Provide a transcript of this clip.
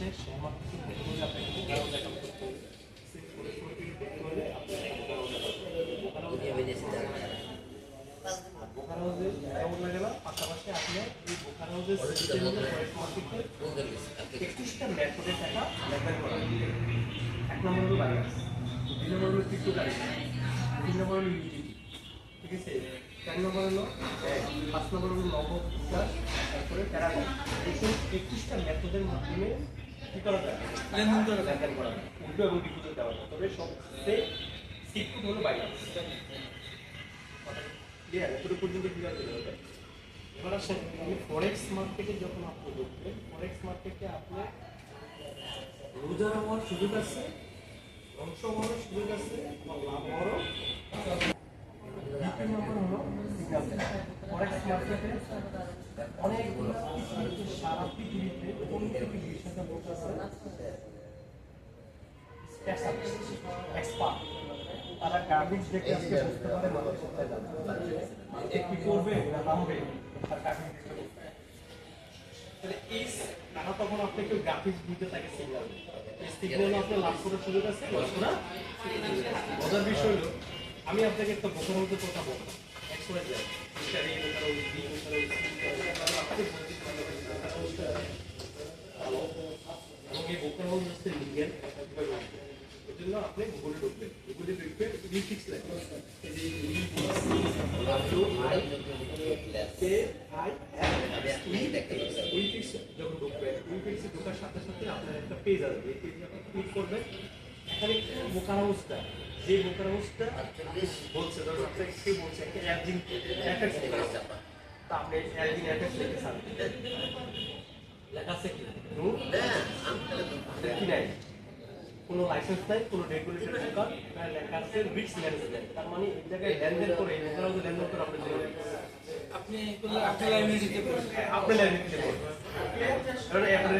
এসে সহমত থেকে হলে আপনাকে বোকারো দেখা করতে হবে বোকারো দেখা করতে হবে বোকারো আর বোকার হাউসে কেমন লাগে পাশাপাশি আপনি এই বোকার হাউসের একত্রিশটা মেথডের টাকা লেনদেন এক নম্বর হলো বাইনান্স দুই নম্বর হলো ক্রিপ্টো কারেন্সি তিন ঠিক আছে চার নম্বর হলো পাঁচ নম্বর হলো নগদ তারপরে প্যারাগন এইসব একত্রিশটা মেথডের মাধ্যমে লেনদেন করা লেনদেন করা উল্টো এবং ডিপোজিট দেওয়া যায় তবে সবচেয়ে সিক্রেট হলো বাইনান্স ক্লিয়ার এতটুকু পর্যন্ত ক্লিয়ার যাবে এবার আসেন আমি ফরেক্স মার্কেটে যখন আপনি ঢুকবেন ফরেক্স মার্কেটে আপনি রোজার হওয়ার সুযোগ আছে ধ্বংস হওয়ার সুযোগ আছে, বা লাভ হওয়ারও ফরেক্স মার্কেটে অনেকগুলো সারা পৃথিবীতে আমি আপনাকে একটা মধ্যে কথা বলব এ বোকার ওই বি বোকার ওই সি বোকার ওই, আপনাকে বলতে পারব না, বোকার হাউসটা ভালো। এবং এই হাউস হচ্ছে লিগেল জন্য আপনি গুগলে ঢুকবেন গুগলে ঢুকবে লিফিক্স লাগবে এই যে কে আই উইফিক্স যখন ঢুকবেন উইফিক্সে ঢোকার সাথে সাথে আপনার একটা পেজ আসবে এই পেজে আপনি ক্লিক করবেন এখানে হাউসটা যে বোকার হাউসটা বলছে আপনাকে কে বলছে একটা অ্যাডিং অ্যাফেক্স তা আপনি অ্যাডিং অ্যাফেক্স লিখে সার্চ লেখা আছে লাইসেন্স নাই কোনো রেগুলেটর দোকান এখানে লেখা আছে রিস্ক ম্যানেজমেন্ট তার মানে এই জায়গায় লেনদেন করে এই জায়গায় লেনদেন করে আপনি আপনি আপনি লাইনে দিতে পারেন আপনি লাইনে দিতে পারবেন কারণ এখন